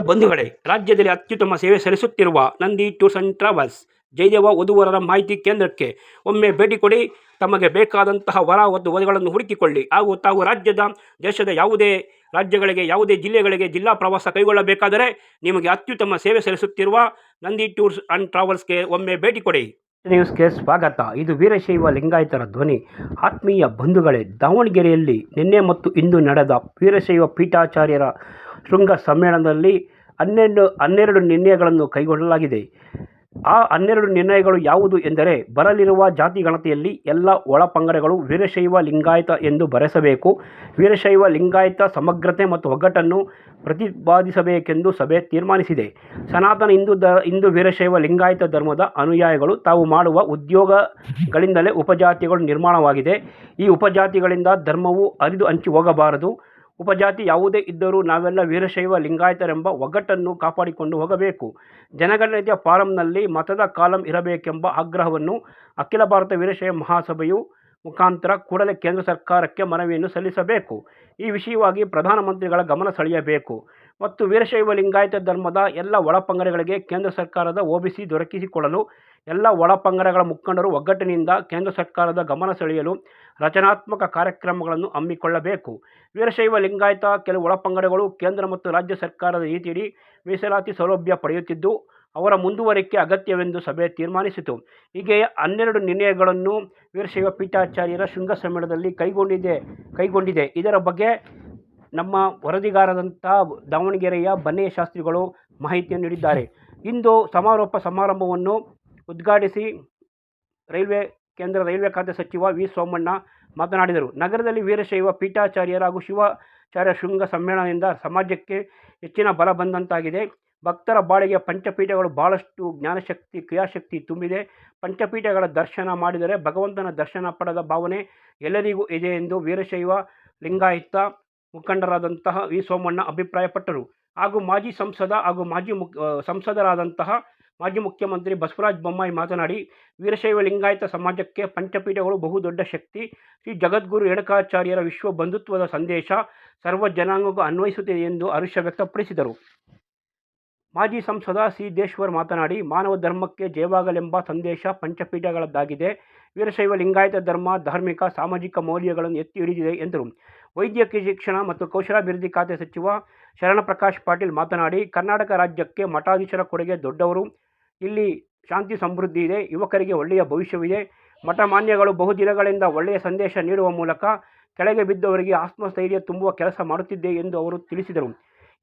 ಬಂಧುಗಳೇ, ರಾಜ್ಯದಲ್ಲಿ ಅತ್ಯುತ್ತಮ ಸೇವೆ ಸಲ್ಲಿಸುತ್ತಿರುವ Nandi tours and travels, Jayadeva ವಧುವರರ ಮಾಹಿತಿ ಕೇಂದ್ರಕ್ಕೆ ಒಮ್ಮೆ ಭೇಟಿ ಕೊಡಿ. ತಮಗೆ ಬೇಕಾದಂತಹ ವರ ಮತ್ತು ವಧುಗಳನ್ನು ಹುಡುಕಿಕೊಳ್ಳಿ. ಹಾಗೂ ತಾವು ರಾಜ್ಯದ, ದೇಶದ ಯಾವುದೇ ರಾಜ್ಯಗಳಿಗೆ, ಯಾವುದೇ ಜಿಲ್ಲೆಗಳಿಗೆ ಜಿಲ್ಲಾ ಪ್ರವಾಸ ಕೈಗೊಳ್ಳಬೇಕಾದರೆ ನಿಮಗೆ ಅತ್ಯುತ್ತಮ ಸೇವೆ ಸಲ್ಲಿಸುತ್ತಿರುವ ನಂದಿ ಟೂರ್ಸ್ ಆ್ಯಂಡ್ ಟ್ರಾವೆಲ್ಸ್ಗೆ ಒಮ್ಮೆ ಭೇಟಿ ಕೊಡಿ. ನ್ಯೂಸ್ಗೆ ಸ್ವಾಗತ. ಇದು ವೀರಶೈವ ಲಿಂಗಾಯತರ ಧ್ವನಿ. ಆತ್ಮೀಯ ಬಂಧುಗಳೇ, ದಾವಣಗೆರೆಯಲ್ಲಿ ನಿನ್ನೆ ಮತ್ತು ಇಂದು ನಡೆದ ವೀರಶೈವ ಪೀಠಾಚಾರ್ಯರ ಶೃಂಗ ಸಮ್ಮೇಳನದಲ್ಲಿ ಹನ್ನೆರಡು ಹನ್ನೆರಡು ನಿರ್ಣಯಗಳನ್ನು ಕೈಗೊಳ್ಳಲಾಗಿದೆ. ಆ ಹನ್ನೆರಡು ನಿರ್ಣಯಗಳು ಯಾವುದು ಎಂದರೆ ಬರಲಿರುವ ಜಾತಿ ಗಣತಿಯಲ್ಲಿ ಎಲ್ಲ ಒಳ ಪಂಗಡಗಳು ವೀರಶೈವ ಲಿಂಗಾಯತ ಎಂದು ಬರೆಸಬೇಕು. ವೀರಶೈವ ಲಿಂಗಾಯತ ಸಮಗ್ರತೆ ಮತ್ತು ಒಗ್ಗಟ್ಟನ್ನು ಪ್ರತಿಪಾದಿಸಬೇಕೆಂದು ಸಭೆ ತೀರ್ಮಾನಿಸಿದೆ. ಸನಾತನ ಹಿಂದೂ ದ, ಹಿಂದೂ ವೀರಶೈವ ಲಿಂಗಾಯತ ಧರ್ಮದ ಅನುಯಾಯಿಗಳು ತಾವು ಮಾಡುವ ಉದ್ಯೋಗಗಳಿಂದಲೇ ಉಪಜಾತಿಗಳು ನಿರ್ಮಾಣವಾಗಿದೆ. ಈ ಉಪಜಾತಿಗಳಿಂದ ಧರ್ಮವು ಹರಿದು ಹಂಚಿ ಹೋಗಬಾರದು. ಉಪಜಾತಿ ಯಾವುದೇ ಇದ್ದರೂ ನಾವೆಲ್ಲ ವೀರಶೈವ ಲಿಂಗಾಯತರೆಂಬ ಒಗ್ಗಟ್ಟನ್ನು ಕಾಪಾಡಿಕೊಂಡು ಹೋಗಬೇಕು. ಜನಗಣತಿಯ ಫಾರಂನಲ್ಲಿ ಮತದ ಕಾಲಂ ಇರಬೇಕೆಂಬ ಆಗ್ರಹವನ್ನು ಅಖಿಲ ಭಾರತ ವೀರಶೈವ ಮಹಾಸಭೆಯು ಮುಖಾಂತರ ಕೂಡಲೇ ಕೇಂದ್ರ ಸರ್ಕಾರಕ್ಕೆ ಮನವಿಯನ್ನು ಸಲ್ಲಿಸಬೇಕು. ಈ ವಿಷಯವಾಗಿ ಪ್ರಧಾನಮಂತ್ರಿಗಳ ಗಮನ ಸೆಳೆಯಬೇಕು. ಮತ್ತು ವೀರಶೈವ ಲಿಂಗಾಯತ ಧರ್ಮದ ಎಲ್ಲ ಒಳಪಂಗಡಗಳಿಗೆ ಕೇಂದ್ರ ಸರ್ಕಾರದ ಒಬಿಸಿ ದೊರಕಿಸಿಕೊಳ್ಳಲು ಎಲ್ಲ ಒಳಪಂಗಡಗಳ ಮುಖಂಡರು ಒಗ್ಗಟ್ಟಿನಿಂದ ಕೇಂದ್ರ ಸರ್ಕಾರದ ಗಮನ ಸೆಳೆಯಲು ರಚನಾತ್ಮಕ ಕಾರ್ಯಕ್ರಮಗಳನ್ನು ಹಮ್ಮಿಕೊಳ್ಳಬೇಕು. ವೀರಶೈವ ಲಿಂಗಾಯತ ಕೆಲವು ಒಳಪಂಗಡಗಳು ಕೇಂದ್ರ ಮತ್ತು ರಾಜ್ಯ ಸರ್ಕಾರದ ನೀತಿಯಡಿ ಮೀಸಲಾತಿ ಸೌಲಭ್ಯ ಪಡೆಯುತ್ತಿದ್ದು, ಅವರ ಮುಂದುವರಿಕೆ ಅಗತ್ಯವೆಂದು ಸಭೆ ತೀರ್ಮಾನಿಸಿತು. ಹೀಗೆ ಹನ್ನೆರಡು ನಿರ್ಣಯಗಳನ್ನು ವೀರಶೈವ ಪೀಠಾಚಾರ್ಯರ ಶೃಂಗ ಸಮ್ಮೇಳನದಲ್ಲಿ ಕೈಗೊಂಡಿದೆ ಕೈಗೊಂಡಿದೆ. ಇದರ ಬಗ್ಗೆ ನಮ್ಮ ವರದಿಗಾರದಂಥ ದಾವಣಗೆರೆಯ ಬನ್ನೆಯ ಶಾಸ್ತ್ರಿಗಳು ಮಾಹಿತಿಯನ್ನು ನೀಡಿದ್ದಾರೆ. ಇಂದು ಸಮಾರೋಪ ಸಮಾರಂಭವನ್ನು ಉದ್ಘಾಟಿಸಿ ರೈಲ್ವೆ, ಕೇಂದ್ರ ರೈಲ್ವೆ ಖಾತೆ ಸಚಿವ ವಿ. ಸೋಮಣ್ಣ ಮಾತನಾಡಿದರು. ನಗರದಲ್ಲಿ ವೀರಶೈವ ಪೀಠಾಚಾರ್ಯರ ಹಾಗೂ ಶಿವಾಚಾರ್ಯ ಶೃಂಗ ಸಮ್ಮೇಳನದಿಂದ ಸಮಾಜಕ್ಕೆ ಹೆಚ್ಚಿನ ಬಲ ಬಂದಂತಾಗಿದೆ. ಭಕ್ತರ ಬಾಳಿಗೆ ಪಂಚಪೀಠಗಳು ಬಹಳಷ್ಟು ಜ್ಞಾನಶಕ್ತಿ, ಕ್ರಿಯಾಶಕ್ತಿ ತುಂಬಿದೆ. ಪಂಚಪೀಠಗಳ ದರ್ಶನ ಮಾಡಿದರೆ ಭಗವಂತನ ದರ್ಶನ ಪಡೆದ ಭಾವನೆ ಎಲ್ಲರಿಗೂ ಇದೆ ಎಂದು ವೀರಶೈವ ಲಿಂಗಾಯತ ಮುಖಂಡರಾದಂತಹ ವಿ. ಸೋಮಣ್ಣ ಅಭಿಪ್ರಾಯಪಟ್ಟರು. ಹಾಗೂ ಮಾಜಿ ಸಂಸದ ಹಾಗೂ ಮಾಜಿ ಮುಕ್ ಸಂಸದರಾದಂತಹ ಮಾಜಿ ಮುಖ್ಯಮಂತ್ರಿ ಬಸವರಾಜ ಬೊಮ್ಮಾಯಿ ಮಾತನಾಡಿ, ವೀರಶೈವ ಲಿಂಗಾಯತ ಸಮಾಜಕ್ಕೆ ಪಂಚಪೀಠಗಳು ಬಹುದೊಡ್ಡ ಶಕ್ತಿ. ಶ್ರೀ ಜಗದ್ಗುರು ರೇಣುಕಾಚಾರ್ಯರ ವಿಶ್ವ ಬಂಧುತ್ವದ ಸಂದೇಶ ಸರ್ವ ಜನಾಂಗಕ್ಕೂ ಅನ್ವಯಿಸುತ್ತಿದೆ ಎಂದು ಹರ್ಷ ವ್ಯಕ್ತಪಡಿಸಿದರು. ಮಾಜಿ ಸಂಸದ ಸಿ. ದೇಶ್ವರ್ ಮಾತನಾಡಿ, ಮಾನವ ಧರ್ಮಕ್ಕೆ ಜಯವಾಗಲೆಂಬ ಸಂದೇಶ ಪಂಚಪೀಠಗಳದ್ದಾಗಿದೆ. ವೀರಶೈವ ಲಿಂಗಾಯತ ಧರ್ಮ ಧಾರ್ಮಿಕ, ಸಾಮಾಜಿಕ ಮೌಲ್ಯಗಳನ್ನು ಎತ್ತಿ ಹಿಡಿದಿದೆ ಎಂದರು. ವೈದ್ಯಕೀಯ ಶಿಕ್ಷಣ ಮತ್ತು ಕೌಶಲಾಭಿವೃದ್ಧಿ ಖಾತೆ ಸಚಿವ ಶರಣಪ್ರಕಾಶ್ ಪಾಟೀಲ್ ಮಾತನಾಡಿ, ಕರ್ನಾಟಕ ರಾಜ್ಯಕ್ಕೆ ಮಠಾಧೀಶರ ಕೊಡುಗೆ ದೊಡ್ಡವರು. ಇಲ್ಲಿ ಶಾಂತಿ ಸಮೃದ್ಧಿ ಇದೆ, ಯುವಕರಿಗೆ ಒಳ್ಳೆಯ ಭವಿಷ್ಯವಿದೆ. ಮಠಮಾನ್ಯಗಳು ಬಹುದಿನಗಳಿಂದ ಒಳ್ಳೆಯ ಸಂದೇಶ ನೀಡುವ ಮೂಲಕ ಕೆಳಗೆ ಬಿದ್ದವರಿಗೆ ಆತ್ಮಸ್ಥೈರ್ಯ ತುಂಬುವ ಕೆಲಸ ಮಾಡುತ್ತಿದೆ ಎಂದು ಅವರು ತಿಳಿಸಿದರು.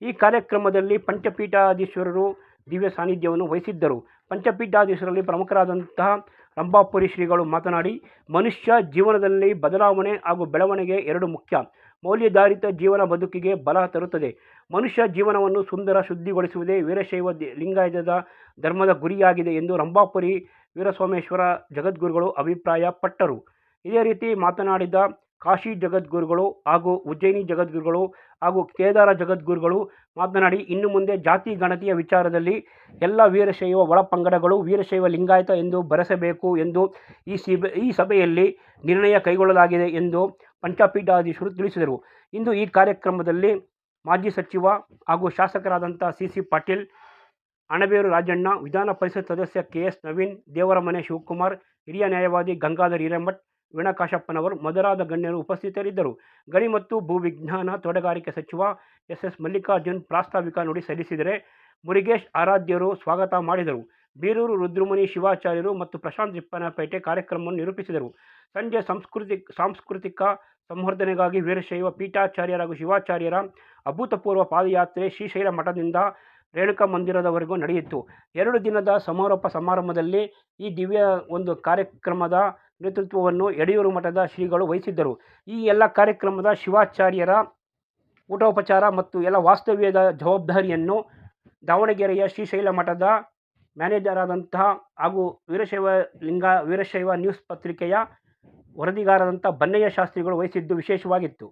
ಈ ಕಾರ್ಯಕ್ರಮದಲ್ಲಿ ಪಂಚಪೀಠಾಧೀಶ್ವರರು ದಿವ್ಯ ಸಾನ್ನಿಧ್ಯವನ್ನು ವಹಿಸಿದ್ದರು. ಪಂಚಪೀಠಾಧೀಶರಲ್ಲಿ ಪ್ರಮುಖರಾದಂತಹ ರಂಭಾಪುರಿ ಶ್ರೀಗಳು ಮಾತನಾಡಿ, ಮನುಷ್ಯ ಜೀವನದಲ್ಲಿ ಬದಲಾವಣೆ ಹಾಗೂ ಬೆಳವಣಿಗೆ ಎರಡು ಮುಖ್ಯ. ಮೌಲ್ಯಾಧಾರಿತ ಜೀವನ ಬದುಕಿಗೆ ಬಲ ತರುತ್ತದೆ. ಮನುಷ್ಯ ಜೀವನವನ್ನು ಸುಂದರ ಶುದ್ಧಿಗೊಳಿಸುವುದೇ ವೀರಶೈವ ಲಿಂಗಾಯತದ ಧರ್ಮದ ಗುರಿಯಾಗಿದೆ ಎಂದು ರಂಭಾಪುರಿ ವೀರಸೋಮೇಶ್ವರ ಜಗದ್ಗುರುಗಳು ಅಭಿಪ್ರಾಯಪಟ್ಟರು. ಇದೇ ರೀತಿ ಮಾತನಾಡಿದ ಕಾಶಿ ಜಗದ್ಗುರುಗಳು ಹಾಗೂ ಉಜ್ಜಯಿನಿ ಜಗದ್ಗುರುಗಳು ಹಾಗೂ ಕೇದಾರ ಜಗದ್ಗುರುಗಳು ಮಾತನಾಡಿ, ಇನ್ನು ಮುಂದೆ ಜಾತಿ ಗಣತಿಯ ವಿಚಾರದಲ್ಲಿ ಎಲ್ಲ ವೀರಶೈವ ಒಳಪಂಗಡಗಳು ವೀರಶೈವ ಲಿಂಗಾಯತ ಎಂದು ಬರೆಸಬೇಕು ಎಂದು ಈ ಈ ಸಭೆಯಲ್ಲಿ ನಿರ್ಣಯ ಕೈಗೊಳ್ಳಲಾಗಿದೆ ಎಂದು ಪಂಚಪೀಠಾಧೀಶರು ತಿಳಿಸಿದರು. ಇಂದು ಈ ಕಾರ್ಯಕ್ರಮದಲ್ಲಿ ಮಾಜಿ ಸಚಿವ ಹಾಗೂ ಶಾಸಕರಾದಂಥ ಸಿ ಸಿ ಪಾಟೀಲ್ ಅಣಬೇರು ರಾಜಣ್ಣ, ವಿಧಾನ ಪರಿಷತ್ ಸದಸ್ಯ ಕೆ ಎಸ್ ನವೀನ್, ದೇವರಮನೆ ಶಿವಕುಮಾರ್, ಹಿರಿಯ ನ್ಯಾಯವಾದಿ ಗಂಗಾಧರ್ ಹಿರೇಮಠ್ ವೀಣಾ ಕಾಶಪ್ಪನವರು ಮೊದಲಾದ ಗಣ್ಯರು ಉಪಸ್ಥಿತರಿದ್ದರು. ಗಣಿ ಮತ್ತು ಭೂವಿಜ್ಞಾನ ತೋಟಗಾರಿಕೆ ಸಚಿವ ಎಸ್ ಎಸ್ ಮಲ್ಲಿಕಾರ್ಜುನ್ ಪ್ರಾಸ್ತಾವಿಕ ನುಡಿ ಸಲ್ಲಿಸಿದರೆ ಮುರುಗೇಶ್ ಆರಾಧ್ಯರು ಸ್ವಾಗತ ಮಾಡಿದರು. ಬೀರೂರು ರುದ್ರಮುನಿ ಶಿವಾಚಾರ್ಯರು ಮತ್ತು ಪ್ರಶಾಂತ್ ರಿಪ್ಪನಪೇಟೆ ಕಾರ್ಯಕ್ರಮವನ್ನು ನಿರೂಪಿಸಿದರು. ಸಂಜೆ ಸಂಸ್ಕೃತಿ ಸಾಂಸ್ಕೃತಿಕ ಸಂವರ್ಧನೆಗಾಗಿ ವೀರಶೈವ ಪೀಠಾಚಾರ್ಯರ ಹಾಗೂ ಶಿವಾಚಾರ್ಯರ ಅಭೂತಪೂರ್ವ ಪಾದಯಾತ್ರೆ ಶ್ರೀಶೈಲ ಮಠದಿಂದ ರೇಣುಕಾ ಮಂದಿರದವರೆಗೂ ನಡೆಯಿತು. ಎರಡು ದಿನದ ಸಮಾರೋಪ ಸಮಾರಂಭದಲ್ಲಿ ಈ ದಿವ್ಯ ಒಂದು ಕಾರ್ಯಕ್ರಮದ ನೇತೃತ್ವವನ್ನು ಯಡಿಯೂರು ಮಠದ ಶ್ರೀಗಳು ವಹಿಸಿದ್ದರು. ಈ ಎಲ್ಲ ಕಾರ್ಯಕ್ರಮದ ಶಿವಾಚಾರ್ಯರ ಊಟೋಪಚಾರ ಮತ್ತು ಎಲ್ಲ ವಾಸ್ತವ್ಯದ ಜವಾಬ್ದಾರಿಯನ್ನು ದಾವಣಗೆರೆಯ ಶ್ರೀಶೈಲ ಮಠದ ಮ್ಯಾನೇಜರ್ ಆದಂತಹ ಹಾಗೂ ವೀರಶೈವ ಲಿಂಗ, ವೀರಶೈವ ನ್ಯೂಸ್ ಪತ್ರಿಕೆಯ ವರದಿಗಾರರಂಥ ಬನ್ನಯ್ಯ ಶಾಸ್ತ್ರಿಗಳು ವಹಿಸಿದ್ದು ವಿಶೇಷವಾಗಿತ್ತು.